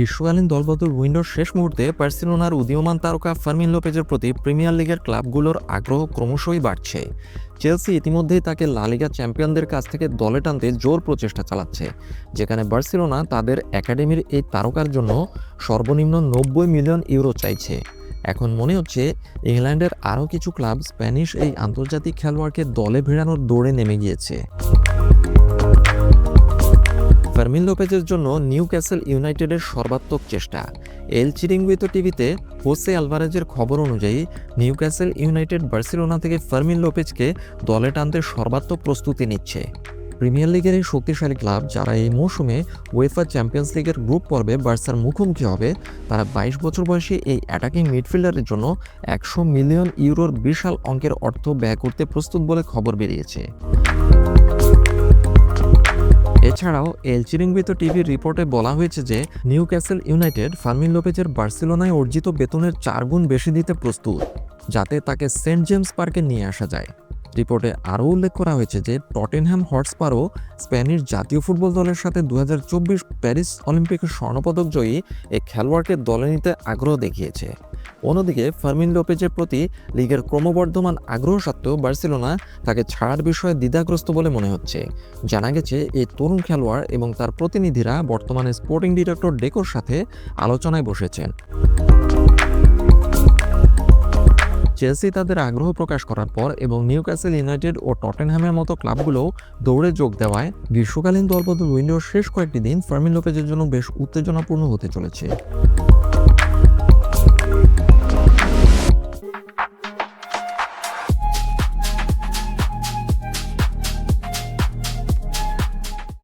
গ্রীষ্মকালীন দলবদল উইন্ডোর শেষ মুহূর্তে বার্সেলোনার উদীয়মান তারকা ফার্মিন লোপেজের প্রতি প্রিমিয়ার লিগের ক্লাবগুলোর আগ্রহ ক্রমশই বাড়ছে। চেলসি ইতিমধ্যেই তাকে লালিগা চ্যাম্পিয়নদের কাছ থেকে দলে টানতে জোর প্রচেষ্টা চালাচ্ছে, যেখানে বার্সেলোনা তাদের একাডেমির এই তারকার জন্য সর্বনিম্ন নব্বই মিলিয়ন ইউরো চাইছে। এখন মনে হচ্ছে ইংল্যান্ডের আরও কিছু ক্লাব স্প্যানিশ এই আন্তর্জাতিক খেলোয়াড়কে দলে ভিড়ানোর দৌড়ে নেমে গিয়েছে। ফার্মিন লোপেজের জন্য নিউ ক্যাসেল ইউনাইটেডের সর্বাত্মক চেষ্টা। এল চিরিঙ্গুইতো টিভিতে হোসে আলভারেজের খবর অনুযায়ী নিউ ক্যাসেল ইউনাইটেড বার্সেলোনা থেকে ফার্মিন লোপেজকে দলে টানতে সর্বাত্মক প্রস্তুতি নিচ্ছে। প্রিমিয়ার লিগের এই শক্তিশালী ক্লাব, যারা এই মৌসুমে ওয়েফা চ্যাম্পিয়ন্স লিগের গ্রুপ পর্বে বার্সার মুখোমুখি হবে, তারা বাইশ বছর বয়সী এই অ্যাটাকিং মিডফিল্ডারের জন্য একশো মিলিয়ন ইউরোর বিশাল অঙ্কের অর্থ ব্যয় করতে প্রস্তুত বলে খবর বেরিয়েছে। এছাড়াও, এল চিরিংবিত টিভির রিপোর্টে বলা হয়েছে যে নিউ ক্যাসেল ইউনাইটেড ফার্মিন লোপেজের বার্সেলোনায় অর্জিত বেতনের চার গুণ বেশি দিতে প্রস্তুত, যাতে তাকে সেন্ট জেমস পার্কে নিয়ে আসা যায়। রিপোর্টে আরও উল্লেখ করা হয়েছে যে টটেনহ্যাম হটস্পারও স্প্যানিশ জাতীয় ফুটবল দলের সাথে দু হাজার চব্বিশ প্যারিস অলিম্পিকের স্বর্ণপদক জয়ী এই খেলোয়াড়কে দলে নিতে আগ্রহ দেখিয়েছে। অন্যদিকে, ফার্মিন লোপেজের প্রতি লিগের ক্রমবর্ধমান আগ্রহ সত্ত্বেও বার্সেলোনা তাকে ছাড়ার বিষয়ে দ্বিধাগ্রস্ত বলে মনে হচ্ছে। জানা গেছে এই তরুণ খেলোয়াড় এবং তার প্রতিনিধিরা বর্তমানে স্পোর্টিং ডিরেক্টর ডেকোর সাথে আলোচনায় বসেছেন। চেলসি তাদের আগ্রহ প্রকাশ করার পর এবং নিউক্যাসেল ইউনাইটেড ও টটেনহ্যামের মতো ক্লাবগুলোও দৌড়ে যোগ দেওয়ায় গ্রীষ্মকালীন দলবদল উইন্ডোর শেষ কয়েকটি দিন ফার্মিন লোপেজের জন্য বেশ উত্তেজনাপূর্ণ হতে চলেছে।